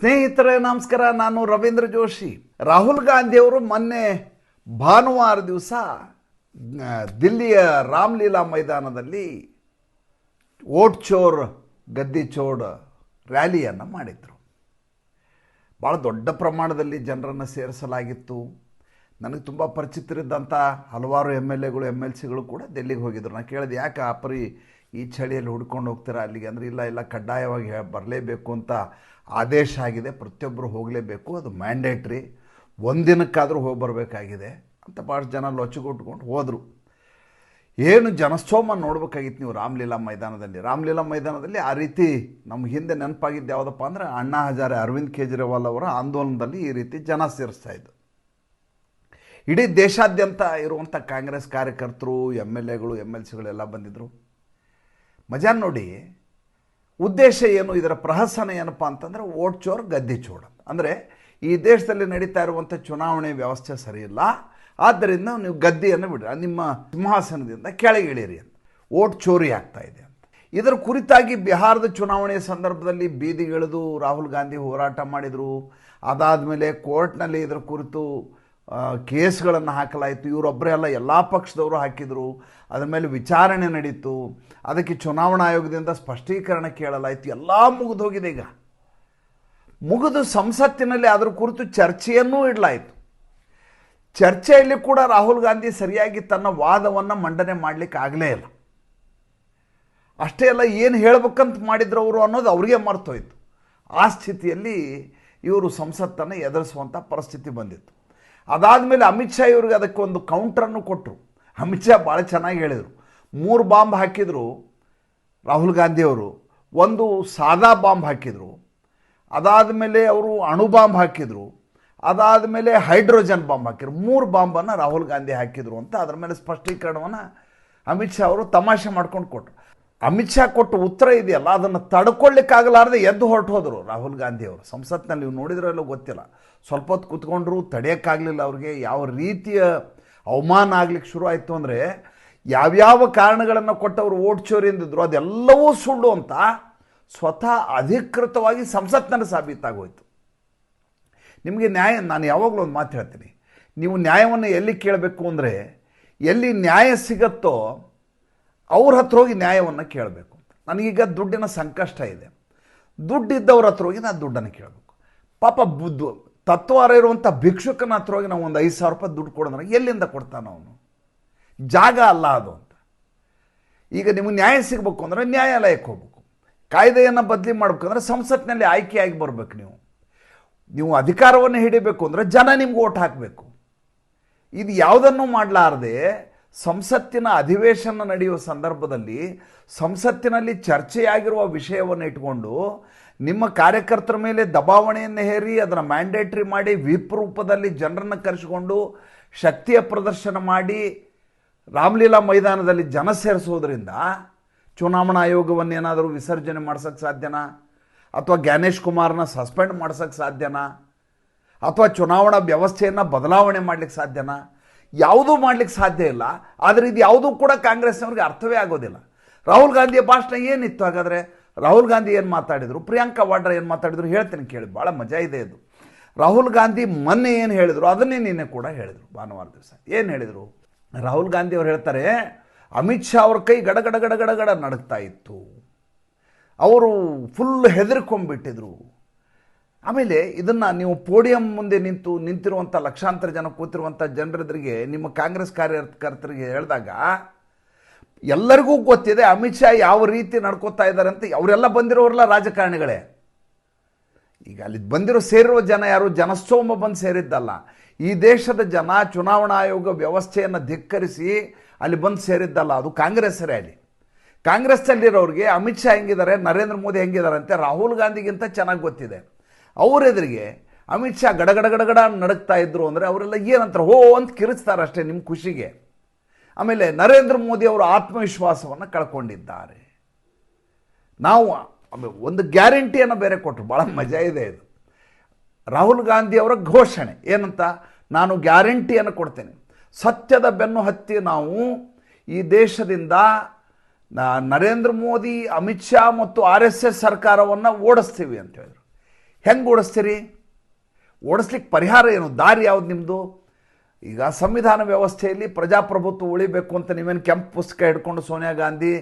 ಸ್ನೇಹಿತರೆ, ನಮಸ್ಕಾರ. ನಾನು ರವೀಂದ್ರ ಜೋಶಿ. ರಾಹುಲ್ ಗಾಂಧಿಯವರು ಮೊನ್ನೆ ಭಾನುವಾರ ದಿವಸ ದಿಲ್ಲಿಯ ರಾಮ್ಲೀಲಾ ಮೈದಾನದಲ್ಲಿ ಓಟ್ ಚೋರ್ ಗದ್ದಿ ಚೋಡ್ ರ್ಯಾಲಿಯನ್ನು ಮಾಡಿದರು. ಭಾಳ ದೊಡ್ಡ ಪ್ರಮಾಣದಲ್ಲಿ ಜನರನ್ನು ಸೇರಿಸಲಾಗಿತ್ತು. ನನಗೆ ತುಂಬ ಪರಿಚಿತರಿದ್ದಂಥ ಹಲವಾರು ಎಂ ಎಲ್ ಎಗಳು ಎಂ ಎಲ್ ಸಿಗಳು ಕೂಡ ದಿಲ್ಲಿಗೆ ಹೋಗಿದ್ರು. ನಾನು ಕೇಳಿದೆ, ಯಾಕೆ ಆ ಪರಿ ಈ ಚಳಿಯಲ್ಲಿ ಹುಡ್ಕೊಂಡು ಹೋಗ್ತೀರಾ ಅಲ್ಲಿಗೆ? ಅಂದರೆ, ಇಲ್ಲ ಇಲ್ಲ, ಕಡ್ಡಾಯವಾಗಿ ಬರಲೇಬೇಕು ಅಂತ ಆದೇಶ ಆಗಿದೆ ಪ್ರತಿಯೊಬ್ಬರು ಹೋಗಲೇಬೇಕು, ಅದು ಮ್ಯಾಂಡೇಟ್ರಿ ಒಂದಿನಕ್ಕಾದರೂ ಹೋಗಿ ಬರಬೇಕಾಗಿದೆ ಅಂತ ಭಾಳಷ್ಟು ಜನ ಲೊಚ್ಚಗುಟ್ಕೊಂಡು ಹೋದರು. ಏನು ಜನಸ್ತೋಮ ನೋಡ್ಬೇಕಾಗಿತ್ತು ನೀವು ರಾಮಲೀಲಾ ಮೈದಾನದಲ್ಲಿ. ರಾಮಲೀಲಾ ಮೈದಾನದಲ್ಲಿ ಆ ರೀತಿ ನಮ್ಗೆ ಹಿಂದೆ ನೆನಪಾಗಿದ್ದು ಯಾವುದಪ್ಪ ಅಂದರೆ ಅಣ್ಣಾ ಹಜಾರೆ ಅರವಿಂದ್ ಕೇಜ್ರಿವಾಲ್ ಅವರ ಆಂದೋಲನದಲ್ಲಿ ಈ ರೀತಿ ಜನ ಸೇರಿಸ್ತಾ ಇದ್ದರು ಇಡೀ ದೇಶಾದ್ಯಂತ ಇರುವಂಥ ಕಾಂಗ್ರೆಸ್ ಕಾರ್ಯಕರ್ತರು ಎಂ ಎಲ್ ಎಗಳು ಎಂ ಎಲ್ ಸಿಗಳೆಲ್ಲ ಬಂದಿದ್ದರು ಮಜಾ ನೋಡಿ ಉದ್ದೇಶ ಏನು, ಇದರ ಪ್ರಹಸನ ಏನಪ್ಪ ಅಂತಂದರೆ ಓಟ್ ಚೋರ್, ಗದ್ದೆ ಚೋಡ ಅಂದರೆ ಈ ದೇಶದಲ್ಲಿ ನಡೀತಾ ಇರುವಂಥ ಚುನಾವಣೆ ವ್ಯವಸ್ಥೆ ಸರಿಯಿಲ್ಲ ಆದ್ದರಿಂದ ನೀವು ಗದ್ದೆಯನ್ನು ಬಿಡ್ರಿ. ನಿಮ್ಮ ಸಿಂಹಾಸನದಿಂದ ಕೆಳಗೆ ಕೆಳಗಿಳಿರಿ ಅಂತ. ಓಟ್ ಚೋರಿ ಆಗ್ತಾ ಇದೆ ಅಂತ. ಇದರ ಕುರಿತಾಗಿ ಬಿಹಾರದ ಚುನಾವಣೆಯ ಸಂದರ್ಭದಲ್ಲಿ ಬೀದಿಗಿಳಿದು ರಾಹುಲ್ ಗಾಂಧಿ ಹೋರಾಟ ಮಾಡಿದರು. ಅದಾದ ಮೇಲೆ ಕೋರ್ಟ್ನಲ್ಲಿ ಇದರ ಕುರಿತು ಕೇಸ್ಗಳನ್ನು ಹಾಕಲಾಯಿತು. ಇವರೊಬ್ಬರೇ ಅಲ್ಲ, ಎಲ್ಲ ಪಕ್ಷದವರು ಹಾಕಿದರು. ಅದರ ಮೇಲೆ ವಿಚಾರಣೆ ನಡೀತು. ಅದಕ್ಕೆ ಚುನಾವಣಾ ಆಯೋಗದಿಂದ ಸ್ಪಷ್ಟೀಕರಣ ಕೇಳಲಾಯಿತು. ಎಲ್ಲ ಮುಗಿದು ಹೋಗಿದೆ ಈಗ. ಮುಗಿದು ಸಂಸತ್ತಿನಲ್ಲಿ ಅದರ ಕುರಿತು ಚರ್ಚೆಯನ್ನೂ ಇಡಲಾಯಿತು. ಚರ್ಚೆಯಲ್ಲಿ ಕೂಡ ರಾಹುಲ್ ಗಾಂಧಿ ಸರಿಯಾಗಿ ತನ್ನ ವಾದವನ್ನು ಮಂಡನೆ ಮಾಡಲಿಕ್ಕೆ ಆಗಲೇ ಇಲ್ಲ. ಅಷ್ಟೇ ಅಲ್ಲ, ಏನು ಹೇಳ್ಬೇಕಂತ ಮಾಡಿದ್ರು ಅವರು ಅನ್ನೋದು ಅವ್ರಿಗೆ ಮರ್ತೋಯ್ತು. ಆ ಸ್ಥಿತಿಯಲ್ಲಿ ಇವರು ಸಂಸತ್ತನ್ನು ಎದುರಿಸುವಂಥ ಪರಿಸ್ಥಿತಿ ಬಂದಿತ್ತು. ಅದಾದಮೇಲೆ ಅಮಿತ್ ಶಾ ಇವ್ರಿಗೆ ಅದಕ್ಕೆ ಒಂದು ಕೌಂಟ್ರನ್ನು ಕೊಟ್ಟರು ಅಮಿತ್ ಶಾ ಭಾಳ ಚೆನ್ನಾಗಿ ಹೇಳಿದರು. ಮೂರು ಬಾಂಬ್ ಹಾಕಿದರು ರಾಹುಲ್ ಗಾಂಧಿಯವರು ಒಂದು ಸಾದಾ ಬಾಂಬ್ ಹಾಕಿದರು. ಅದಾದಮೇಲೆ ಅವರು ಅಣು ಬಾಂಬ್ ಹಾಕಿದರು. ಅದಾದಮೇಲೆ ಹೈಡ್ರೋಜನ್ ಬಾಂಬ್ ಹಾಕಿದ್ರು. ಮೂರು ಬಾಂಬನ್ನು ರಾಹುಲ್ ಗಾಂಧಿ ಹಾಕಿದರು ಅಂತ ಅದರ ಮೇಲೆ ಸ್ಪಷ್ಟೀಕರಣವನ್ನು ಅಮಿತ್ ಶಾ ಅವರು ತಮಾಷೆ ಮಾಡ್ಕೊಂಡು ಕೊಟ್ಟರು ಅಮಿತ್ ಶಾ ಕೊಟ್ಟ ಉತ್ತರ ಇದೆಯಲ್ಲ, ಅದನ್ನು ತಡ್ಕೊಳ್ಳಿಕ್ಕಾಗಲಾರದೆ ಎದ್ದು ಹೊರಟು ಹೋದರು ರಾಹುಲ್ ಗಾಂಧಿ ಅವರು. ಸಂಸತ್ನಲ್ಲಿ ನೀವು ನೋಡಿದ್ರಲ್ಲೋ ಗೊತ್ತಿಲ್ಲ. ಸ್ವಲ್ಪ ಹೊತ್ತು ಕೂತ್ಕೊಂಡ್ರು, ತಡೆಯೋಕ್ಕಾಗಲಿಲ್ಲ ಅವ್ರಿಗೆ. ಯಾವ ರೀತಿಯ ಅವಮಾನ ಆಗ್ಲಿಕ್ಕೆ ಶುರು ಆಯಿತು ಅಂದರೆ, ಯಾವ್ಯಾವ ಕಾರಣಗಳನ್ನು ಕೊಟ್ಟವರು ಓಟ್ ಚೋರಿ ಎಂದಿದ್ರು ಅದೆಲ್ಲವೂ ಸುಳ್ಳು ಅಂತ ಸ್ವತಃ ಅಧಿಕೃತವಾಗಿ ಸಂಸತ್ನಲ್ಲಿ ಸಾಬೀತಾಗೋಯ್ತು. ನಿಮಗೆ ನ್ಯಾಯ, ನಾನು ಯಾವಾಗಲೂ ಒಂದು ಮಾತು ಹೇಳ್ತೀನಿ. ನೀವು ನ್ಯಾಯವನ್ನು ಎಲ್ಲಿ ಕೇಳಬೇಕು ಅಂದರೆ, ಎಲ್ಲಿ ನ್ಯಾಯ ಸಿಗತ್ತೋ ಅವ್ರ ಹತ್ರ ಹೋಗಿ ನ್ಯಾಯವನ್ನು ಕೇಳಬೇಕು. ನನಗೀಗ ದುಡ್ಡಿನ ಸಂಕಷ್ಟ ಇದೆ. ದುಡ್ಡಿದ್ದವ್ರ ಹತ್ರ ಹೋಗಿ ನಾನು ದುಡ್ಡನ್ನು ಕೇಳಬೇಕು. ಪಾಪ ಬುದ್ಧ ತತ್ವಾರ ಇರುವಂಥ ಭಿಕ್ಷುಕನ ಹತ್ರ ಹೋಗಿ ನಾವು ಒಂದು ಐದು ಸಾವಿರ ರೂಪಾಯಿ ದುಡ್ಡು ಕೊಡೋದ್ರೆ ಎಲ್ಲಿಂದ ಕೊಡ್ತಾನೆ ಅವನು? ಜಾಗ ಅಲ್ಲ ಅದು ಅಂತ. ಈಗ ನಿಮಗೆ ನ್ಯಾಯ ಸಿಗಬೇಕು ಅಂದರೆ ನ್ಯಾಯಾಲಯಕ್ಕೆ ಹೋಗ್ಬೇಕು. ಕಾಯ್ದೆಯನ್ನು ಬದಲಿ ಮಾಡ್ಬೇಕಂದ್ರೆ ಸಂಸತ್ನಲ್ಲಿ ಆಯ್ಕೆಯಾಗಿ ಬರಬೇಕು ನೀವು. ನೀವು ಅಧಿಕಾರವನ್ನು ಹಿಡಿಬೇಕು ಅಂದರೆ ಜನ ನಿಮ್ಗೆ ಓಟ್ ಹಾಕಬೇಕು. ಇದು ಯಾವುದನ್ನು ಮಾಡಲಾರದೆ ಸಂಸತ್ತಿನ ಅಧಿವೇಶನ ನಡೆಯುವ ಸಂದರ್ಭದಲ್ಲಿ ಸಂಸತ್ತಿನಲ್ಲಿ ಚರ್ಚೆಯಾಗಿರುವ ವಿಷಯವನ್ನು ಇಟ್ಕೊಂಡು ನಿಮ್ಮ ಕಾರ್ಯಕರ್ತರ ಮೇಲೆ ದಬಾವಣೆಯನ್ನು ಹೇರಿ, ಅದನ್ನು ಮ್ಯಾಂಡೇಟ್ರಿ ಮಾಡಿ ವಿಪ್ ರೂಪದಲ್ಲಿ ಜನರನ್ನು ಕರೆಸಿಕೊಂಡು ಶಕ್ತಿಯ ಪ್ರದರ್ಶನ ಮಾಡಿ ರಾಮಲೀಲಾ ಮೈದಾನದಲ್ಲಿ ಜನ ಸೇರಿಸೋದ್ರಿಂದ ಚುನಾವಣಾ ಆಯೋಗವನ್ನು ಏನಾದರೂ ವಿಸರ್ಜನೆ ಮಾಡ್ಸೋಕ್ಕೆ ಸಾಧ್ಯನಾ? ಅಥವಾ ಜ್ಞಾನೇಶ್ ಕುಮಾರ್ನ ಸಸ್ಪೆಂಡ್ ಮಾಡ್ಸೋಕ್ಕೆ ಸಾಧ್ಯನಾ? ಅಥವಾ ಚುನಾವಣಾ ವ್ಯವಸ್ಥೆಯನ್ನು ಬದಲಾವಣೆ ಮಾಡ್ಲಿಕ್ಕೆ ಸಾಧ್ಯನಾ? ಯಾವುದೂ ಮಾಡ್ಲಿಕ್ಕೆ ಸಾಧ್ಯ ಇಲ್ಲ. ಆದರೆ ಇದು ಯಾವುದೂ ಕೂಡ ಕಾಂಗ್ರೆಸ್ನವ್ರಿಗೆ ಅರ್ಥವೇ ಆಗೋದಿಲ್ಲ. ರಾಹುಲ್ ಗಾಂಧಿಯ ಭಾಷಣ ಏನಿತ್ತು ಹಾಗಾದರೆ? ರಾಹುಲ್ ಗಾಂಧಿ ಏನು ಮಾತಾಡಿದರು? ಪ್ರಿಯಾಂಕಾ ವಾಡ್ರಾ ಏನು ಮಾತಾಡಿದ್ರು? ಹೇಳ್ತೀನಿ ಕೇಳಿ ಭಾಳ ಮಜಾ ಇದೆ ಇದು. ರಾಹುಲ್ ಗಾಂಧಿ ಮೊನ್ನೆ ಏನು ಹೇಳಿದರು? ಅದನ್ನೇ ನಿನ್ನೆ ಕೂಡ ಹೇಳಿದರು, ಭಾನುವಾರ ದಿವಸ. ಏನು ಹೇಳಿದರು? ರಾಹುಲ್ ಗಾಂಧಿ ಅವರು ಹೇಳ್ತಾರೆ, ಅಮಿತ್ ಶಾ ಅವ್ರ ಕೈ ಗಡಗಡ ಗಡಗಡ ಗಡ ನಡುಗ್ತಾ ಇತ್ತು. ಅವರು ಫುಲ್ ಹೆದರ್ಕೊಂಡ್ಬಿಟ್ಟಿದ್ರು. ಆಮೇಲೆ ಇದನ್ನು ನೀವು ಪೋಡಿಯಂ ಮುಂದೆ ನಿಂತು ನಿಂತಿರುವಂಥ ಲಕ್ಷಾಂತರ ಜನ ಕೂತಿರುವಂಥ ಜನರೆದುರಿಗೆ, ನಿಮ್ಮ ಕಾಂಗ್ರೆಸ್ ಕಾರ್ಯಕರ್ತರಿಗೆ ಹೇಳಿದಾಗ, ಎಲ್ಲರಿಗೂ ಗೊತ್ತಿದೆ ಅಮಿತ್ ಶಾ ಯಾವ ರೀತಿ ನಡ್ಕೋತಾ ಇದ್ದಾರೆ ಅಂತ ಅವರೆಲ್ಲ ಬಂದಿರೋರೆಲ್ಲ ರಾಜಕಾರಣಿಗಳೇ. ಈಗ ಅಲ್ಲಿ ಬಂದಿರೋ ಸೇರಿರುವ ಜನ ಯಾರು? ಜನಸ್ತೋಮ ಬಂದು ಸೇರಿದ್ದಲ್ಲ. ಈ ದೇಶದ ಜನ ಚುನಾವಣಾ ಆಯೋಗ ವ್ಯವಸ್ಥೆಯನ್ನು ಧಿಕ್ಕರಿಸಿ ಅಲ್ಲಿ ಬಂದು ಸೇರಿದ್ದಲ್ಲ. ಅದು ಕಾಂಗ್ರೆಸ್ ರ್ಯಾಲಿ ಕಾಂಗ್ರೆಸ್ನಲ್ಲಿರೋರಿಗೆ ಅಮಿತ್ ಶಾ ಹೆಂಗಿದ್ದಾರೆ, ನರೇಂದ್ರ ಮೋದಿ ಹೆಂಗಿದ್ದಾರೆ ಅಂತ ರಾಹುಲ್ ಗಾಂಧಿಗಿಂತ ಚೆನ್ನಾಗಿ ಗೊತ್ತಿದೆ. ಅವ್ರ ಎದುರಿಗೆ ಅಮಿತ್ ಶಾ ಗಡಗಡ ಗಡಗಡ ನಡಕ್ತಾ ಇದ್ರು ಅಂದರೆ ಅವರೆಲ್ಲ ಏನಂತಾರೆ? ಹೋ ಅಂತ ಕಿರಿಸ್ತಾರೆ ಅಷ್ಟೇ ನಿಮ್ಮ ಖುಷಿಗೆ. ಆಮೇಲೆ ನರೇಂದ್ರ ಮೋದಿ ಅವರು ಆತ್ಮವಿಶ್ವಾಸವನ್ನು ಕಳ್ಕೊಂಡಿದ್ದಾರೆ. ನಾವು ಒಂದು ಗ್ಯಾರಂಟಿಯನ್ನು ಬೇರೆ ಕೊಟ್ಟರು ಭಾಳ ಮಜಾ ಇದೆ ಇದು. ರಾಹುಲ್ ಗಾಂಧಿ ಅವರ ಘೋಷಣೆ ಏನಂತ? ನಾನು ಗ್ಯಾರಂಟಿಯನ್ನು ಕೊಡ್ತೇನೆ. ಸತ್ಯದ ಬೆನ್ನು ಹತ್ತಿ ನಾವು ಈ ದೇಶದಿಂದ ನರೇಂದ್ರ ಮೋದಿ, ಅಮಿತ್ ಶಾ ಮತ್ತು ಆರ್ ಎಸ್ ಎಸ್ ಸರ್ಕಾರವನ್ನು ಓಡಿಸ್ತೀವಿ ಅಂತ ಹೇಳಿದ್ರು. ಹೆಂಗೆ ಓಡಿಸ್ತೀರಿ? ಓಡಿಸ್ಲಿಕ್ಕೆ ಪರಿಹಾರ ಏನು? ದಾರಿ ಯಾವುದು ನಿಮ್ಮದು ಈಗ ಸಂವಿಧಾನ ವ್ಯವಸ್ಥೆಯಲ್ಲಿ ಪ್ರಜಾಪ್ರಭುತ್ವ ಉಳಿಬೇಕು ಅಂತ ನೀವೇನು ಕೆಂಪು ಪುಸ್ತಕ ಹಿಡ್ಕೊಂಡು ಸೋನಿಯಾ ಗಾಂಧಿ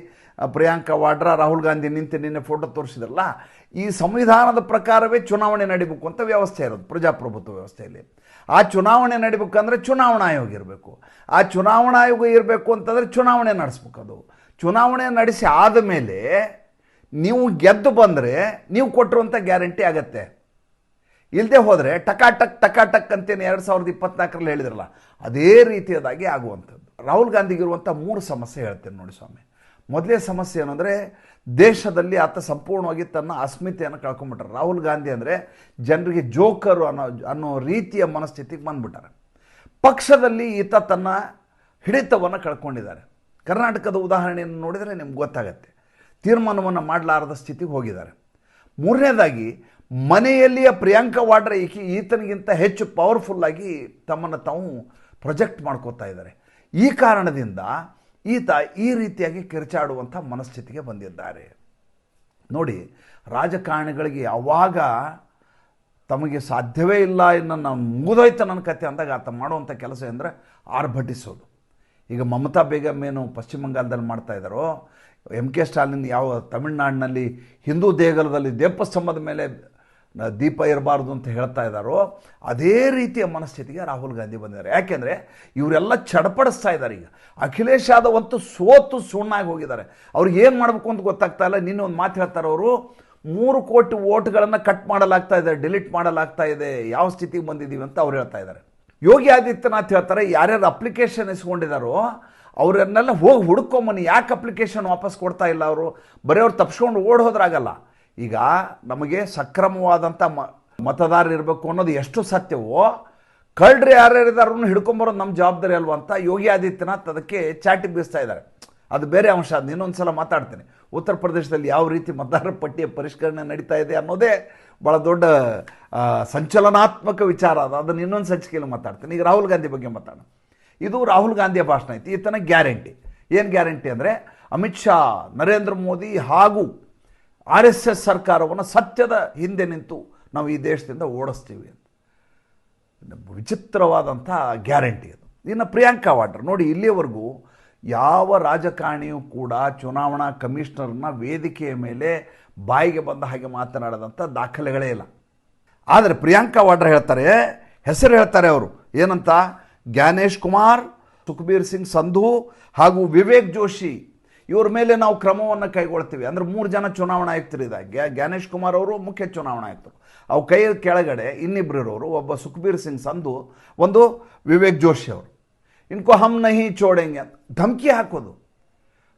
ಪ್ರಿಯಾಂಕಾ ವಾಡ್ರಾ, ರಾಹುಲ್ ಗಾಂಧಿ ನಿಂತು ನಿನ್ನೆ ಫೋಟೋ ತೋರಿಸಿದ್ರಲ್ಲ, ಈ ಸಂವಿಧಾನದ ಪ್ರಕಾರವೇ ಚುನಾವಣೆ ನಡಿಬೇಕು ಅಂತ ವ್ಯವಸ್ಥೆ ಇರೋದು ಪ್ರಜಾಪ್ರಭುತ್ವ ವ್ಯವಸ್ಥೆಯಲ್ಲಿ. ಆ ಚುನಾವಣೆ ನಡಿಬೇಕಂದ್ರೆ ಚುನಾವಣಾ ಆಯೋಗ ಇರಬೇಕು. ಆ ಚುನಾವಣಾ ಆಯೋಗ ಇರಬೇಕು ಅಂತಂದರೆ ಚುನಾವಣೆ ನಡೆಸ್ಬೇಕು ಅದು ಚುನಾವಣೆ ನಡೆಸಿ ಆದಮೇಲೆ ನೀವು ಗೆದ್ದು ಬಂದರೆ ನೀವು ಕೊಟ್ಟಿರುವಂಥ ಗ್ಯಾರಂಟಿ ಆಗತ್ತೆ. ಇಲ್ಲದೆ ಹೋದರೆ ಟಕಾಟಕ್ ಟಕಾಟಕ್ ಅಂತೇನು ಎರಡು ಸಾವಿರದ ಇಪ್ಪತ್ನಾಲ್ಕರಲ್ಲಿ ಹೇಳಿದ್ರಲ್ಲ, ಅದೇ ರೀತಿಯದಾಗಿ ಆಗುವಂಥದ್ದು. ರಾಹುಲ್ ಗಾಂಧಿಗಿರುವಂಥ ಮೂರು ಸಮಸ್ಯೆ ಹೇಳ್ತೇನೆ ನೋಡಿ ಸ್ವಾಮಿ. ಮೊದಲೇ ಸಮಸ್ಯೆ ಏನಂದರೆ ದೇಶದಲ್ಲಿ ಆತ ಸಂಪೂರ್ಣವಾಗಿ ತನ್ನ ಅಸ್ಮಿತೆಯನ್ನು ಕಳ್ಕೊಂಬಿಟ್ರೆ ರಾಹುಲ್ ಗಾಂಧಿ ಅಂದರೆ ಜನರಿಗೆ ಜೋಕರು ಅನ್ನೋ ಅನ್ನೋ ರೀತಿಯ ಮನಸ್ಥಿತಿಗೆ ಬಂದ್ಬಿಟ್ಟಾರೆ. ಪಕ್ಷದಲ್ಲಿ ಈತ ತನ್ನ ಹಿಡಿತವನ್ನು ಕಳ್ಕೊಂಡಿದ್ದಾರೆ. ಕರ್ನಾಟಕದ ಉದಾಹರಣೆಯನ್ನು ನೋಡಿದರೆ ನಿಮ್ಗೆ ಗೊತ್ತಾಗತ್ತೆ. ತೀರ್ಮಾನವನ್ನು ಮಾಡಲಾರದ ಸ್ಥಿತಿಗೆ ಹೋಗಿದ್ದಾರೆ. ಮೂರನೇದಾಗಿ, ಮನೆಯಲ್ಲಿಯ ಪ್ರಿಯಾಂಕಾ ವಾಡ್ರಾ ಈಕೆ ಈತನಿಗಿಂತ ಹೆಚ್ಚು ಪವರ್ಫುಲ್ಲಾಗಿ ತಮ್ಮನ್ನು ತಾವು ಪ್ರೊಜೆಕ್ಟ್ ಮಾಡ್ಕೋತಾ ಇದ್ದಾರೆ. ಈ ಕಾರಣದಿಂದ ಈತ ಈ ರೀತಿಯಾಗಿ ಕಿರ್ಚಾಡುವಂಥ ಮನಸ್ಥಿತಿಗೆ ಬಂದಿದ್ದಾರೆ. ನೋಡಿ, ರಾಜಕಾರಣಿಗಳಿಗೆ ಯಾವಾಗ ತಮಗೆ ಸಾಧ್ಯವೇ ಇಲ್ಲ ಇನ್ನು ನಾನು ಮುಗಿದೋಯ್ತು ನನ್ನ ಕತೆ ಅಂದಾಗ ಆತ ಮಾಡುವಂಥ ಕೆಲಸ ಅಂದರೆ ಆರ್ಭಟಿಸೋದು. ಈಗ ಮಮತಾ ಬೇಗಮ್ ಏನು ಪಶ್ಚಿಮ ಬಂಗಾಲದಲ್ಲಿ ಮಾಡ್ತಾ ಇದ್ದಾರೋ ಎಂ ಕೆ ಸ್ಟಾಲಿನ್ ಯಾವ ತಮಿಳ್ನಾಡಿನಲ್ಲಿ ಹಿಂದೂ ದೇಗುಲದಲ್ಲಿ ದೀಪಸ್ತಂಭದ ಮೇಲೆ ದೀಪ ಇರಬಾರ್ದು ಅಂತ ಹೇಳ್ತಾ ಇದ್ದಾರೋ, ಅದೇ ರೀತಿಯ ಮನಸ್ಥಿತಿಗೆ ರಾಹುಲ್ ಗಾಂಧಿ ಬಂದಿದ್ದಾರೆ. ಯಾಕೆಂದರೆ ಇವರೆಲ್ಲ ಚಡಪಡಿಸ್ತಾ ಇದ್ದಾರೆ ಈಗ. ಅಖಿಲೇಶ್ ಯಾದವ್ ಅಂತೂ ಸೋತು ಸುಣ್ಣಾಗಿ ಹೋಗಿದ್ದಾರೆ. ಅವ್ರಿಗೆ ಏನು ಮಾಡಬೇಕು ಅಂತ ಗೊತ್ತಾಗ್ತಾ ಇಲ್ಲ. ನಿನ್ನೆ ಒಂದು ಮಾತು ಹೇಳ್ತಾರೆ ಅವರು, ಮೂರು ಕೋಟಿ ಓಟ್ಗಳನ್ನು ಕಟ್ ಮಾಡಲಾಗ್ತಾ ಇದೆ, ಡಿಲೀಟ್ ಮಾಡಲಾಗ್ತಾ ಇದೆ, ಯಾವ ಸ್ಥಿತಿಗೆ ಬಂದಿದ್ದೀವಿ ಅಂತ ಅವ್ರು ಹೇಳ್ತಾ ಇದ್ದಾರೆ. ಯೋಗಿ ಆದಿತ್ಯನಾಥ್ ಹೇಳ್ತಾರೆ, ಯಾರ್ಯಾರು ಅಪ್ಲಿಕೇಶನ್ ಇಸ್ಕೊಂಡಿದ್ದಾರೋ ಅವರನ್ನೆಲ್ಲ ಹೋಗಿ ಹುಡ್ಕೊಂಬನ್ನಿ. ಯಾಕೆ ಅಪ್ಲಿಕೇಶನ್ ವಾಪಸ್ ಕೊಡ್ತಾ ಇಲ್ಲ ಅವರು? ಬರೀ ಅವ್ರು ತಪ್ಸ್ಕೊಂಡು ಓಡ್ ಹೋದ್ರಾಗಲ್ಲ ಈಗ ನಮಗೆ ಸಕ್ರಮವಾದಂಥ ಮತದಾರರು ಇರಬೇಕು ಅನ್ನೋದು ಎಷ್ಟು ಸತ್ಯವೋ ಕಳ್ರಿ ಯಾರ್ಯಾರಿದಾರನ್ನು ಹಿಡ್ಕೊಂಬರೋದು ನಮ್ಮ ಜವಾಬ್ದಾರಿ ಅಲ್ವ ಅಂತ ಯೋಗಿ ಆದಿತ್ಯನಾಥ್ ಅದಕ್ಕೆ ಚಾಟಿ ಬೀಸ್ತಾ ಇದ್ದಾರೆ. ಅದು ಬೇರೆ ಅಂಶ, ಅದು ಇನ್ನೊಂದು ಸಲ ಮಾತಾಡ್ತೀನಿ. ಉತ್ತರ ಪ್ರದೇಶದಲ್ಲಿ ಯಾವ ರೀತಿ ಮತದಾರರ ಪಟ್ಟಿಯ ಪರಿಷ್ಕರಣೆ ನಡೀತಾ ಇದೆ ಅನ್ನೋದೇ ಭಾಳ ದೊಡ್ಡ ಸಂಚಲನಾತ್ಮಕ ವಿಚಾರ ಅದು. ಅದನ್ನು ಇನ್ನೊಂದು ಸಂಚಿಕೆಯಲ್ಲಿ ಮಾತಾಡ್ತೀನಿ. ಈಗ ರಾಹುಲ್ ಗಾಂಧಿ ಬಗ್ಗೆ ಮಾತಾಡೋಣ. ಇದು ರಾಹುಲ್ ಗಾಂಧಿಯ ಭಾಷಣ ಐತಿ ಈತನ ಗ್ಯಾರಂಟಿ. ಏನು ಗ್ಯಾರಂಟಿ ಅಂದರೆ ಅಮಿತ್ ಶಾ, ನರೇಂದ್ರ ಮೋದಿ ಹಾಗೂ ಆರ್ ಎಸ್ ಎಸ್ ಸರ್ಕಾರವನ್ನು ಸತ್ಯದ ಹಿಂದೆ ನಿಂತು ನಾವು ಈ ದೇಶದಿಂದ ಓಡಿಸ್ತೀವಿ ಅಂತ. ವಿಚಿತ್ರವಾದಂಥ ಗ್ಯಾರಂಟಿ ಅದು. ಇನ್ನು ಪ್ರಿಯಾಂಕಾ ವಾಡ್ರಾ, ನೋಡಿ ಇಲ್ಲಿಯವರೆಗೂ ಯಾವ ರಾಜಕಾರಣಿಯೂ ಕೂಡ ಚುನಾವಣಾ ಕಮಿಷನರ್ನ ವೇದಿಕೆಯ ಮೇಲೆ ಬಾಯಿಗೆ ಬಂದ ಹಾಗೆ ಮಾತನಾಡದಂಥ ದಾಖಲೆಗಳೇ ಇಲ್ಲ. ಆದರೆ ಪ್ರಿಯಾಂಕಾ ವಾಡ್ರಾ ಹೇಳ್ತಾರೆ, ಹೆಸರು ಹೇಳ್ತಾರೆ ಅವರು. ಏನಂತ? ಜ್ಞಾನೇಶ್ ಕುಮಾರ್, ಸುಖಬೀರ್ ಸಿಂಗ್ ಸಂಧು ಹಾಗೂ ವಿವೇಕ್ ಜೋಶಿ, ಇವ್ರ ಮೇಲೆ ನಾವು ಕ್ರಮವನ್ನು ಕೈಗೊಳ್ತೀವಿ. ಅಂದ್ರೆ ಮೂರು ಜನ ಚುನಾವಣಾ ಆಯುಕ್ತರಿದ್ದಾರೆ ಗ್ಯಾ, ಜ್ಞಾನೇಶ್ ಕುಮಾರ್ ಅವರು ಮುಖ್ಯ ಚುನಾವಣಾ ಆಯುಕ್ತರು. ಅವು ಕೈ ಕೆಳಗಡೆ ಇನ್ನಿಬ್ಬರಿರೋರು ಒಬ್ಬ ಸುಖಬೀರ್ ಸಿಂಗ್ ಸಂಧು, ಒಂದು ವಿವೇಕ್ ಜೋಶಿ ಅವರು. ಇನ್ಕೋ ಹಮ್ ನಹಿ ಚೋಡೆಂಗೆ ಅಂತ ಧಮಕಿ ಹಾಕೋದು.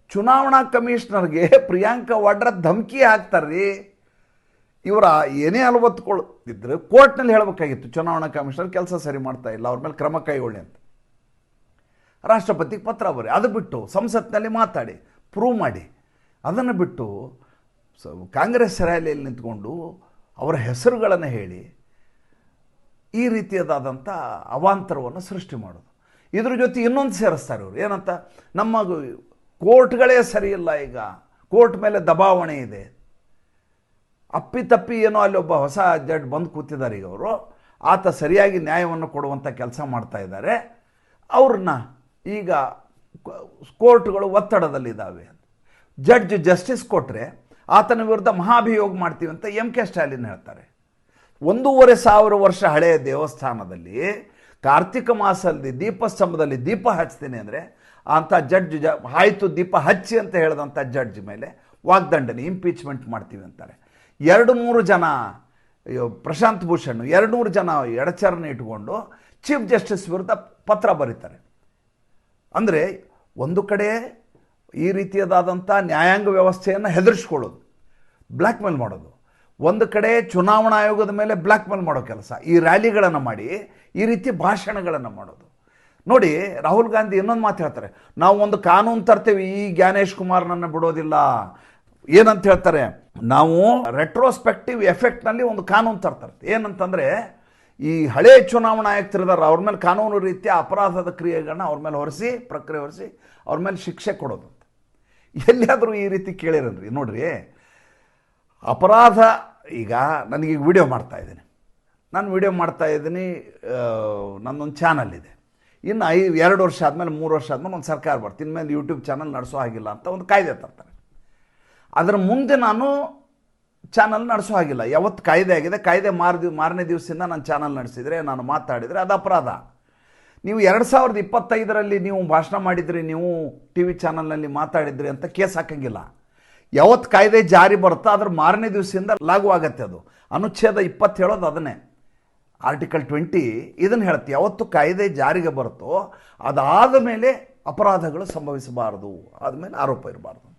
ಚುನಾವಣಾ ಕಮಿಷನರ್ಗೆ ಪ್ರಿಯಾಂಕಾ ವಾಡ್ರಾ ಧಮಕಿ ಹಾಕ್ತಾರ್ರಿ. ಇವರ ಏನೇ ಅಲವತ್ಕೊಳ್ತಿದ್ರೆ ಕೋರ್ಟ್ನಲ್ಲಿ ಹೇಳಬೇಕಾಗಿತ್ತು, ಚುನಾವಣಾ ಕಮಿಷನರ್ ಕೆಲಸ ಸರಿ ಮಾಡ್ತಾ ಇಲ್ಲ, ಅವ್ರ ಮೇಲೆ ಕ್ರಮ ಕೈಗೊಳ್ಳಿ ಅಂತ. ರಾಷ್ಟ್ರಪತಿಗೆ ಪತ್ರ ಬರೀ, ಅದು ಬಿಟ್ಟು ಸಂಸತ್ನಲ್ಲಿ ಮಾತಾಡಿ ಪ್ರೂವ್ ಮಾಡಿ. ಅದನ್ನು ಬಿಟ್ಟು ಕಾಂಗ್ರೆಸ್ ರ್ಯಾಲಿಯಲ್ಲಿ ನಿಂತ್ಕೊಂಡು ಅವರ ಹೆಸರುಗಳನ್ನು ಹೇಳಿ, ಈ ರೀತಿಯದಾದಂಥ ಅವಾಂತರವನ್ನು ಸೃಷ್ಟಿ ಮಾಡೋದು. ಇದ್ರ ಜೊತೆ ಇನ್ನೊಂದು ಸೇರಿಸ್ತಾರೆ ಇವರು. ಏನಂತ, ನಮ್ಮ ಕೋರ್ಟ್ಗಳೇ ಸರಿಯಿಲ್ಲ ಈಗ. ಕೋರ್ಟ್ ಮೇಲೆ ದಬಾವಣೆ ಇದೆ. ಅಪ್ಪಿತಪ್ಪಿ ಏನೋ ಅಲ್ಲಿ ಒಬ್ಬ ಹೊಸ ಜಡ್ ಬಂದು ಕೂತಿದ್ದಾರೆ ಈಗ ಅವರು ಆತ ಸರಿಯಾಗಿ ನ್ಯಾಯವನ್ನು ಕೊಡುವಂಥ ಕೆಲಸ ಮಾಡ್ತಾ ಇದ್ದಾರೆ. ಅವ್ರನ್ನ ಈಗ ಕೋರ್ಟ್ಗಳು ಒತ್ತಡದಲ್ಲಿದ್ದಾವೆ ಜಡ್ಜ್ ಜಸ್ಟಿಸ್ ಕೊಟ್ಟರೆ ಆತನ ವಿರುದ್ಧ ಮಹಾಭಿಯೋಗ ಮಾಡ್ತೀವಿ ಅಂತ ಎಂ ಕೆ ಸ್ಟಾಲಿನ್ ಹೇಳ್ತಾರೆ. ಒಂದೂವರೆ ಸಾವಿರ ವರ್ಷ ಹಳೆಯ ದೇವಸ್ಥಾನದಲ್ಲಿ ಕಾರ್ತಿಕ ಮಾಸದಲ್ಲಿ ದೀಪಸ್ತಂಭದಲ್ಲಿ ದೀಪ ಹಚ್ತೀನಿ ಅಂದರೆ ಅಂಥ ಜಡ್ಜ್ ಜ, ಆಯಿತು ದೀಪ ಹಚ್ಚಿ ಅಂತ ಹೇಳಿದಂಥ ಜಡ್ಜ್ ಮೇಲೆ ವಾಗ್ದಂಡನೆ ಇಂಪೀಚ್ಮೆಂಟ್ ಮಾಡ್ತೀವಿ ಅಂತಾರೆ. ಎರಡು ಮೂರು ಜನ ಪ್ರಶಾಂತ್ ಭೂಷಣ್, ಎರಡು ನೂರು ಜನ ಎಡಚರಣೆ ಇಟ್ಕೊಂಡು ಚೀಫ್ ಜಸ್ಟಿಸ್ ವಿರುದ್ಧ ಪತ್ರ ಬರೀತಾರೆ. ಅಂದರೆ ಒಂದು ಕಡೆ ಈ ರೀತಿಯದಾದಂಥ ನ್ಯಾಯಾಂಗ ವ್ಯವಸ್ಥೆಯನ್ನು ಹೆದರಿಸ್ಕೊಳ್ಳೋದು ಬ್ಲ್ಯಾಕ್ ಮೇಲ್ ಮಾಡೋದು. ಒಂದು ಕಡೆ ಚುನಾವಣಾ ಆಯೋಗದ ಮೇಲೆ ಬ್ಲ್ಯಾಕ್ ಮೇಲ್ ಮಾಡೋ ಕೆಲಸ, ಈ ರ್ಯಾಲಿಗಳನ್ನು ಮಾಡಿ, ಈ ರೀತಿ ಭಾಷಣಗಳನ್ನು ಮಾಡೋದು. ನೋಡಿ, ರಾಹುಲ್ ಗಾಂಧಿ ಇನ್ನೊಂದು ಮಾತು ಹೇಳ್ತಾರೆ, ನಾವು ಒಂದು ಕಾನೂನು ತರ್ತೇವೆ, ಈ ಜ್ಞಾನೇಶ್ ಕುಮಾರ್ನನ್ನು ಬಿಡೋದಿಲ್ಲ. ಏನಂತ ಹೇಳ್ತಾರೆ? ನಾವು ರೆಟ್ರೋಸ್ಪೆಕ್ಟಿವ್ ಎಫೆಕ್ಟ್ನಲ್ಲಿ ಒಂದು ಕಾನೂನು ತರ್ತಾರೆ ಏನಂತಂದರೆ, ಈ ಹಳೆ ಚುನಾವಣಾ ಆಯುಕ್ತರಿದಾರೆ ಅವ್ರ ಮೇಲೆ ಕಾನೂನು ರೀತಿಯ ಅಪರಾಧದ ಕ್ರಿಯೆಗಳನ್ನ ಅವ್ರ ಮೇಲೆ ಹೊರಿಸಿ, ಪ್ರಕ್ರಿಯೆ ಹೊರಿಸಿ, ಅವ್ರ ಮೇಲೆ ಶಿಕ್ಷೆ ಕೊಡೋದು ಎಲ್ಲಿಯಾದರೂ ಈ ರೀತಿ ಕೇಳಿರನ್ರಿ ನೋಡ್ರಿ, ಅಪರಾಧ, ಈಗ ನನಗೀಗ ವಿಡಿಯೋ ಮಾಡ್ತಾ ಇದ್ದೀನಿ. ನಾನು ವಿಡಿಯೋ ಮಾಡ್ತಾ ಇದ್ದೀನಿ ನನ್ನೊಂದು ಚಾನಲ್ ಇದೆ. ಇನ್ನು ಐ, ಎರಡು ವರ್ಷ ಆದಮೇಲೆ, ಮೂರು ವರ್ಷ ಆದಮೇಲೆ ಒಂದು ಸರ್ಕಾರ ಬರ್ತೀನಿ ಮೇಲೆ ಯೂಟ್ಯೂಬ್ ಚಾನಲ್ ನಡೆಸೋ ಹಾಗಿಲ್ಲ ಅಂತ ಒಂದು ಕಾಯ್ದೆ ತರ್ತಾರೆ. ಅದರ ಮುಂದೆ ನಾನು ಚಾನಲ್ ನಡೆಸೋ ಹಾಗಿಲ್ಲ. ಯಾವತ್ತು ಕಾಯ್ದೆ ಆಗಿದೆ, ಕಾಯ್ದೆ ಮಾರ ಮಾರನೇ ದಿವಸದಿಂದ ನಾನು ಚಾನಲ್ ನಡೆಸಿದರೆ, ನಾನು ಮಾತಾಡಿದರೆ ಅದು ಅಪರಾಧ. ನೀವು ಎರಡು ಸಾವಿರದ ಇಪ್ಪತ್ತೈದರಲ್ಲಿ ನೀವು ಭಾಷಣ ಮಾಡಿದ್ರಿ, ನೀವು ಟಿ ವಿ ಚಾನಲ್ನಲ್ಲಿ ಮಾತಾಡಿದ್ರಿ ಅಂತ ಕೇಸ್ ಹಾಕಂಗಿಲ್ಲ. ಯಾವತ್ತು ಕಾಯ್ದೆ ಜಾರಿ ಬರುತ್ತೋ ಅದ್ರ ಮಾರನೇ ದಿವಸದಿಂದ ಲಾಗು ಆಗತ್ತೆ ಅದು. ಅನುಚ್ಛೇದ ಇಪ್ಪತ್ತು ಹೇಳೋದು ಅದನ್ನೇ. ಆರ್ಟಿಕಲ್ ಟ್ವೆಂಟಿ ಇದನ್ನು ಹೇಳುತ್ತೆ ಯಾವತ್ತು ಕಾಯ್ದೆ ಜಾರಿಗೆ ಬರುತ್ತೋ ಅದಾದ ಮೇಲೆ ಅಪರಾಧಗಳು ಸಂಭವಿಸಬಾರದು. ಆದಮೇಲೆ ಆರೋಪ ಇರಬಾರ್ದು.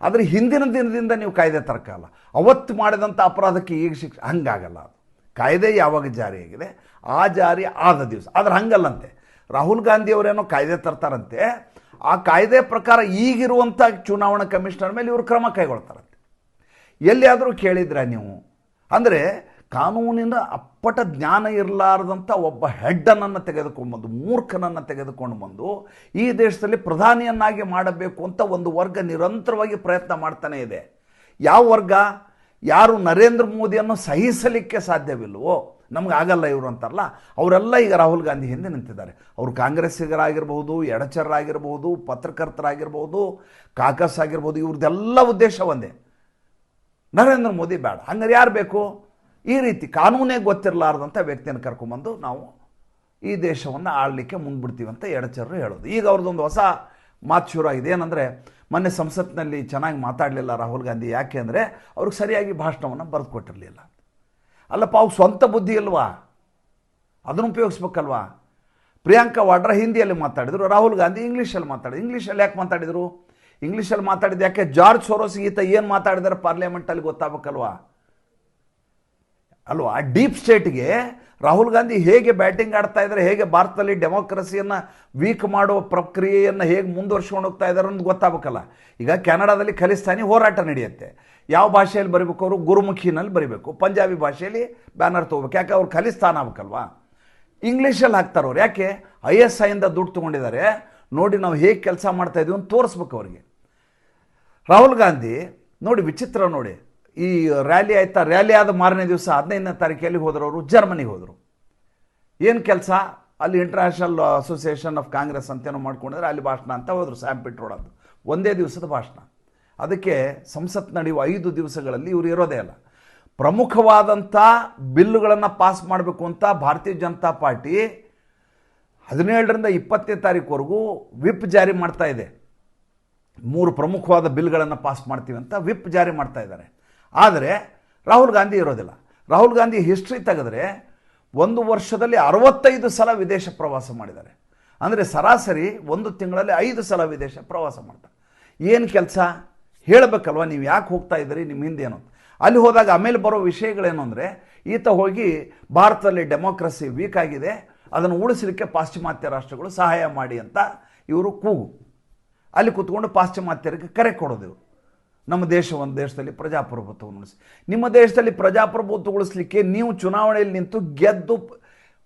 ಆದರೆ ಹಿಂದಿನ ದಿನದಿಂದ ನೀವು ಕಾಯ್ದೆ ತರಕಲ್ಲ ಅವತ್ತು ಮಾಡಿದಂಥ ಅಪರಾಧಕ್ಕೆ ಈಗ ಶಿಕ್ಷೆ ಹಂಗಾಗಲ್ಲ ಅದು. ಕಾಯ್ದೆ ಯಾವಾಗ ಜಾರಿಯಾಗಿದೆ ಆ ಜಾರಿ ಆದ ದಿವಸ. ಆದರೆ ಹಂಗಲ್ಲಂತೆ. ರಾಹುಲ್ ಗಾಂಧಿ ಅವರೇನೋ ಕಾಯ್ದೆ ತರ್ತಾರಂತೆ. ಆ ಕಾಯ್ದೆ ಪ್ರಕಾರ ಈಗಿರುವಂಥ ಚುನಾವಣಾ ಕಮಿಷನರ್ ಮೇಲೆ ಇವರು ಕ್ರಮ ಕೈಗೊಳ್ತಾರಂತೆ. ಎಲ್ಲಿಯಾದರೂ ಕೇಳಿದ್ರೆ ನೀವು? ಅಂದರೆ ಕಾನೂನಿನ ಅಪ್ಪಟ ಜ್ಞಾನ ಇರಲಾರದಂಥ ಒಬ್ಬ ಹೆಡ್ಡನನ್ನು ತೆಗೆದುಕೊಂಡು ಬಂದು, ಮೂರ್ಖನನ್ನು ತೆಗೆದುಕೊಂಡು ಬಂದು ಈ ದೇಶದಲ್ಲಿ ಪ್ರಧಾನಿಯನ್ನಾಗಿ ಮಾಡಬೇಕು ಅಂತ ಒಂದು ವರ್ಗ ನಿರಂತರವಾಗಿ ಪ್ರಯತ್ನ ಮಾಡ್ತಾನೆ ಇದೆ. ಯಾವ ವರ್ಗ? ಯಾರು ನರೇಂದ್ರ ಮೋದಿಯನ್ನು ಸಹಿಸಲಿಕ್ಕೆ ಸಾಧ್ಯವಿಲ್ಲವೋ ನಮ್ಗೆ ಆಗಲ್ಲ ಇವರು ಅಂತಾರಲ್ಲ, ಅವರೆಲ್ಲ ಈಗ ರಾಹುಲ್ ಗಾಂಧಿ ಹಿಂದೆ ನಿಂತಿದ್ದಾರೆ. ಅವರು ಕಾಂಗ್ರೆಸ್ಸಿಗರಾಗಿರ್ಬೋದು ಎಡಚರರಾಗಿರ್ಬೋದು ಪತ್ರಕರ್ತರಾಗಿರ್ಬೋದು ಕಾಕಸ್ ಆಗಿರ್ಬೋದು ಇವ್ರದ್ದೆಲ್ಲ ಉದ್ದೇಶ ಒಂದೇ. ನರೇಂದ್ರ ಮೋದಿ ಬೇಡ. ಹಂಗಾರೆ ಯಾರು ಬೇಕು? ಈ ರೀತಿ ಕಾನೂನೇ ಗೊತ್ತಿರಲಾರ್ದಂಥ ವ್ಯಕ್ತಿಯನ್ನು ಕರ್ಕೊಂಬಂದು ನಾವು ಈ ದೇಶವನ್ನು ಆಳಲಿಕ್ಕೆ ಮುಂದ್ಬಿಡ್ತೀವಿ ಅಂತ ಎಡಚರರು ಹೇಳೋದು. ಈಗ ಅವ್ರದ್ದೊಂದು ಹೊಸ ಮಾತು ಶುರು ಆಗಿದೆ. ಏನಂದರೆ, ಮೊನ್ನೆ ಸಂಸತ್ನಲ್ಲಿ ಚೆನ್ನಾಗಿ ಮಾತಾಡಲಿಲ್ಲ ರಾಹುಲ್ ಗಾಂಧಿ. ಯಾಕೆ ಅಂದರೆ, ಅವ್ರಿಗೆ ಸರಿಯಾಗಿ ಭಾಷಣವನ್ನು ಬರೆದು ಕೊಟ್ಟಿರಲಿಲ್ಲ ಅಲ್ಲಪ್ಪ ಅವ್ರು ಸ್ವಂತ ಬುದ್ಧಿ ಅಲ್ವಾ ಅದನ್ನು ಉಪಯೋಗಿಸ್ಬೇಕಲ್ವಾ? ಪ್ರಿಯಾಂಕಾ ವಾಡ್ರಾ ಹಿಂದಿಯಲ್ಲಿ ಮಾತಾಡಿದರು, ರಾಹುಲ್ ಗಾಂಧಿ ಇಂಗ್ಲೀಷಲ್ಲಿ ಮಾತಾಡಿದ್ರು. ಇಂಗ್ಲೀಷಲ್ಲಿ ಯಾಕೆ ಮಾತಾಡಿದರು? ಇಂಗ್ಲೀಷಲ್ಲಿ ಮಾತಾಡಿದ್ದು ಯಾಕೆ? ಜಾರ್ಜ್ ಸೋರೋಸ್ ಈತ ಏನು ಮಾತಾಡಿದಾರೆ ಪಾರ್ಲಿಮೆಂಟಲ್ಲಿ ಗೊತ್ತಾಗಬೇಕಲ್ವಾ? ಅಲ್ವಾ? ಡೀಪ್ ಸ್ಟೇಟ್ಗೆ ರಾಹುಲ್ ಗಾಂಧಿ ಹೇಗೆ ಬ್ಯಾಟಿಂಗ್ ಆಡ್ತಾ ಇದ್ದಾರೆ ಹೇಗೆ ಭಾರತದಲ್ಲಿ ಡೆಮೋಕ್ರಸಿಯನ್ನು ವೀಕ್ ಮಾಡುವ ಪ್ರಕ್ರಿಯೆಯನ್ನು ಹೇಗೆ ಮುಂದುವರ್ಸ್ಕೊಂಡು ಹೋಗ್ತಾ ಇದ್ದಾರೆ ಅನ್ನೋದು ಗೊತ್ತಾಗಬೇಕಲ್ಲ. ಈಗ ಕೆನಡಾದಲ್ಲಿ ಖಲಿಸ್ತಾನಿ ಹೋರಾಟ ನಡೆಯುತ್ತೆ. ಯಾವ ಭಾಷೆಯಲ್ಲಿ ಬರೀಬೇಕು ಅವರು? ಗುರುಮುಖಿನಲ್ಲಿ ಬರೀಬೇಕು. ಪಂಜಾಬಿ ಭಾಷೆಯಲ್ಲಿ ಬ್ಯಾನರ್ ತೊಗೋಬೇಕು. ಯಾಕೆ? ಅವ್ರು ಖಲಿಸ್ತಾನ ಆಗ್ಬೇಕಲ್ವಾ? ಇಂಗ್ಲೀಷಲ್ಲಿ ಹಾಕ್ತಾರೆ ಅವ್ರು. ಯಾಕೆ? ಐ ಎಸ್ ಐಯಿಂದ ದುಡ್ಡು ತೊಗೊಂಡಿದ್ದಾರೆ. ನೋಡಿ ನಾವು ಹೇಗೆ ಕೆಲಸ ಮಾಡ್ತಾ ಅಂತ ತೋರಿಸ್ಬೇಕು ಅವ್ರಿಗೆ. ರಾಹುಲ್ ಗಾಂಧಿ, ನೋಡಿ ವಿಚಿತ್ರ ನೋಡಿ. ಈ ರ್ಯಾಲಿ ಆಯ್ತಾ? ರ್ಯಾಲಿ ಆದ ಮಾರನೇ ದಿವಸ ಹದಿನೈದನೇ ತಾರೀಕಲ್ಲಿ ಹೋದರು ಅವರು ಜರ್ಮನಿಗೆ ಹೋದರು. ಏನು ಕೆಲಸ? ಅಲ್ಲಿ ಇಂಟರ್ನ್ಯಾಷನಲ್ ಅಸೋಸಿಯೇಷನ್ ಆಫ್ ಕಾಂಗ್ರೆಸ್ ಅಂತೇನೋ ಮಾಡ್ಕೊಂಡಿದ್ರೆ ಅಲ್ಲಿ ಭಾಷಣ ಅಂತ ಹೋದರು ಸ್ಯಾಮ್ ಅದು ಒಂದೇ ದಿವಸದ ಭಾಷಣ. ಅದಕ್ಕೆ ಸಂಸತ್ ನಡೆಯುವ ಐದು ದಿವಸಗಳಲ್ಲಿ ಇವರು ಇರೋದೇ ಅಲ್ಲ. ಪ್ರಮುಖವಾದಂಥ ಬಿಲ್ಲುಗಳನ್ನು ಪಾಸ್ ಮಾಡಬೇಕು ಅಂತ ಭಾರತೀಯ ಜನತಾ ಪಾರ್ಟಿ ಹದಿನೇಳರಿಂದ ಇಪ್ಪತ್ತನೇ ತಾರೀಕುವರೆಗೂ ವಿಪ್ ಜಾರಿ ಮಾಡ್ತಾ ಇದೆ. ಮೂರು ಪ್ರಮುಖವಾದ ಬಿಲ್ಗಳನ್ನು ಪಾಸ್ ಮಾಡ್ತೀವಿ ಅಂತ ವಿಪ್ ಜಾರಿ ಮಾಡ್ತಾ ಇದ್ದಾರೆ. ಆದರೆ ರಾಹುಲ್ ಗಾಂಧಿ ಇರೋದಿಲ್ಲ. ರಾಹುಲ್ ಗಾಂಧಿ ಹಿಸ್ಟ್ರಿ ತೆಗೆದ್ರೆ ಒಂದು ವರ್ಷದಲ್ಲಿ ಅರವತ್ತೈದು ಸಲ ವಿದೇಶ ಪ್ರವಾಸ ಮಾಡಿದ್ದಾರೆ. ಅಂದರೆ ಸರಾಸರಿ ಒಂದು ತಿಂಗಳಲ್ಲಿ ಐದು ಸಲ ವಿದೇಶ ಪ್ರವಾಸ ಮಾಡ್ತಾರೆ. ಏನು ಕೆಲಸ? ಹೇಳಬೇಕಲ್ವ ನೀವು ಯಾಕೆ ಹೋಗ್ತಾ ಇದ್ದೀರಿ ನಿಮ್ಮ ಹಿಂದೆ ಏನು. ಅಲ್ಲಿ ಹೋದಾಗ ಆಮೇಲೆ ಬರೋ ವಿಷಯಗಳೇನು ಅಂದರೆ ಈತ ಹೋಗಿ ಭಾರತದಲ್ಲಿ ಡೆಮೋಕ್ರಸಿ ವೀಕ್ ಆಗಿದೆ, ಅದನ್ನು ಉಳಿಸಲಿಕ್ಕೆ ಪಾಶ್ಚಿಮಾತ್ಯ ರಾಷ್ಟ್ರಗಳು ಸಹಾಯ ಮಾಡಿ ಅಂತ ಇವರು ಕೂಗು. ಅಲ್ಲಿ ಕೂತ್ಕೊಂಡು ಪಾಶ್ಚಿಮಾತ್ಯರಿಗೆ ಕರೆ ಕೊಡೋದು ನಮ್ಮ ದೇಶ ಒಂದು ದೇಶದಲ್ಲಿ ಪ್ರಜಾಪ್ರಭುತ್ವವನ್ನು ಉಳಿಸಿ. ನಿಮ್ಮ ದೇಶದಲ್ಲಿ ಪ್ರಜಾಪ್ರಭುತ್ವ ಉಳಿಸ್ಲಿಕ್ಕೆ ನೀವು ಚುನಾವಣೆಯಲ್ಲಿ ನಿಂತು ಗೆದ್ದು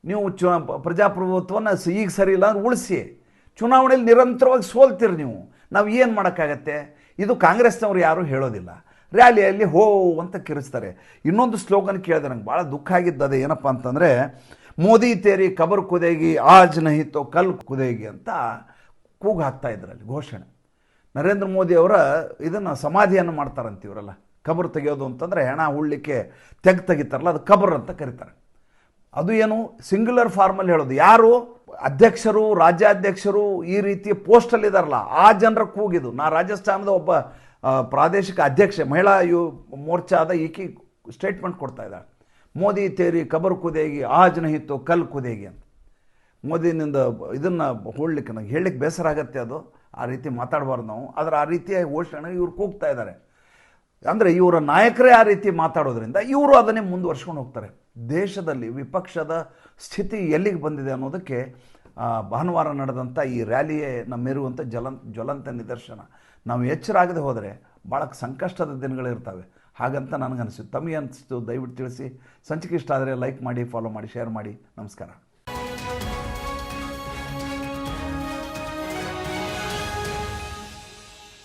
ನೀವು ಚು ಪ್ರಜಾಪ್ರಭುತ್ವವನ್ನು ಈಗ ಸರಿ ಇಲ್ಲ ಅಂದ್ರೆ ಉಳಿಸಿ. ಚುನಾವಣೆಯಲ್ಲಿ ನಿರಂತರವಾಗಿ ಸೋಲ್ತೀರಿ ನೀವು. ನಾವು ಏನು ಮಾಡೋಕ್ಕಾಗತ್ತೆ? ಇದು ಕಾಂಗ್ರೆಸ್ನವ್ರು ಯಾರೂ ಹೇಳೋದಿಲ್ಲ. ರ್ಯಾಲಿಯಲ್ಲಿ ಹೋ ಅಂತ ಕಿರಿಸ್ತಾರೆ. ಇನ್ನೊಂದು ಸ್ಲೋಗನ್ ಕೇಳಿದೆ ನಂಗೆ ಭಾಳ ದುಃಖ ಆಗಿದ್ದದೆ ಏನಪ್ಪ ಅಂತಂದರೆ, ಮೋದಿ ತೇರಿ ಕಬರ್ ಕುದೇಗಿ, ಆಜ್ ನಹಿತೋ ಕಲ್ ಕುದೇಗಿ ಅಂತ ಕೂಗು ಹಾಕ್ತಾ ಇದ್ರಲ್ಲಿ ಘೋಷಣೆ. ನರೇಂದ್ರ ಮೋದಿ ಅವರ ಇದನ್ನು ಸಮಾಧಿಯನ್ನು ಮಾಡ್ತಾರಂತ ಇವರೆಲ್ಲ. ಕಬರ್ ತೆಗೆಯೋದು ಅಂತಂದರೆ ಹೆಣ ಉಳ್ಳಿಕ್ಕೆ ತೆಗ್ ತೆಗಿತಾರಲ್ಲ, ಅದು ಕಬರ್ ಅಂತ ಕರೀತಾರೆ. ಅದು ಏನು ಸಿಂಗ್ಯುಲರ್ ಫಾರ್ಮಲ್ಲಿ ಹೇಳೋದು. ಯಾರು ಅಧ್ಯಕ್ಷರು, ರಾಜ್ಯಾಧ್ಯಕ್ಷರು ಈ ರೀತಿ ಪೋಸ್ಟಲ್ಲಿ ಇದಾರಲ್ಲ, ಆ ಜನರ ಕೂಗಿದು ನಾ ರಾಜಸ್ಥಾನದ ಒಬ್ಬ ಪ್ರಾದೇಶಿಕ ಅಧ್ಯಕ್ಷೆ, ಮಹಿಳಾ ಯು, ಮೋರ್ಚಾದ ಈಕಿ ಸ್ಟೇಟ್ಮೆಂಟ್ ಕೊಡ್ತಾ ಇದ್ದಾಳೆ. ಮೋದಿ ತೇರಿ ಕಬರ್ ಕುದೇಗಿ ಜನ ನಹಿತ್ತು ಕಲ್ ಕುದೇಗಿ ಅಂತ. ಮೋದಿನಿಂದ ಇದನ್ನು ಹೊಳ್ಲಿಕ್ಕೆ ನನಗೆ ಹೇಳಲಿಕ್ಕೆ ಬೇಸರ ಆಗತ್ತೆ ಅದು. ಆ ರೀತಿ ಮಾತಾಡಬಾರ್ದು ನಾವು. ಆದರೆ ಆ ರೀತಿಯ ಘೋಷಣೆ ಇವ್ರು ಕೂಗ್ತಾ ಇದ್ದಾರೆ. ಅಂದರೆ ಇವರ ನಾಯಕರೇ ಆ ರೀತಿ ಮಾತಾಡೋದ್ರಿಂದ ಇವರು ಅದನ್ನೇ ಮುಂದುವರ್ಸ್ಕೊಂಡು ಹೋಗ್ತಾರೆ. ದೇಶದಲ್ಲಿ ವಿಪಕ್ಷದ ಸ್ಥಿತಿ ಎಲ್ಲಿಗೆ ಬಂದಿದೆ ಅನ್ನೋದಕ್ಕೆ ಭಾನುವಾರ ನಡೆದಂಥ ಈ ರ್ಯಾಲಿಯೇ ನಮ್ಮಿರುವಂಥ ಜಲನ್ ಜ್ವಲಂತ ನಿದರ್ಶನ. ನಾವು ಎಚ್ಚರಾಗದೆ ಹೋದರೆ ಭಾಳ ಸಂಕಷ್ಟದ ದಿನಗಳಿರ್ತವೆ ಹಾಗಂತ ನನಗನ್ನಿಸ್ತು ತಮಗೆ ಅನಿಸ್ತು ದಯವಿಟ್ಟು ತಿಳಿಸಿ. ಸಂಚಿಕೆ ಇಷ್ಟ ಆದರೆ ಲೈಕ್ ಮಾಡಿ ಫಾಲೋ ಮಾಡಿ ಶೇರ್ ಮಾಡಿ. ನಮಸ್ಕಾರ.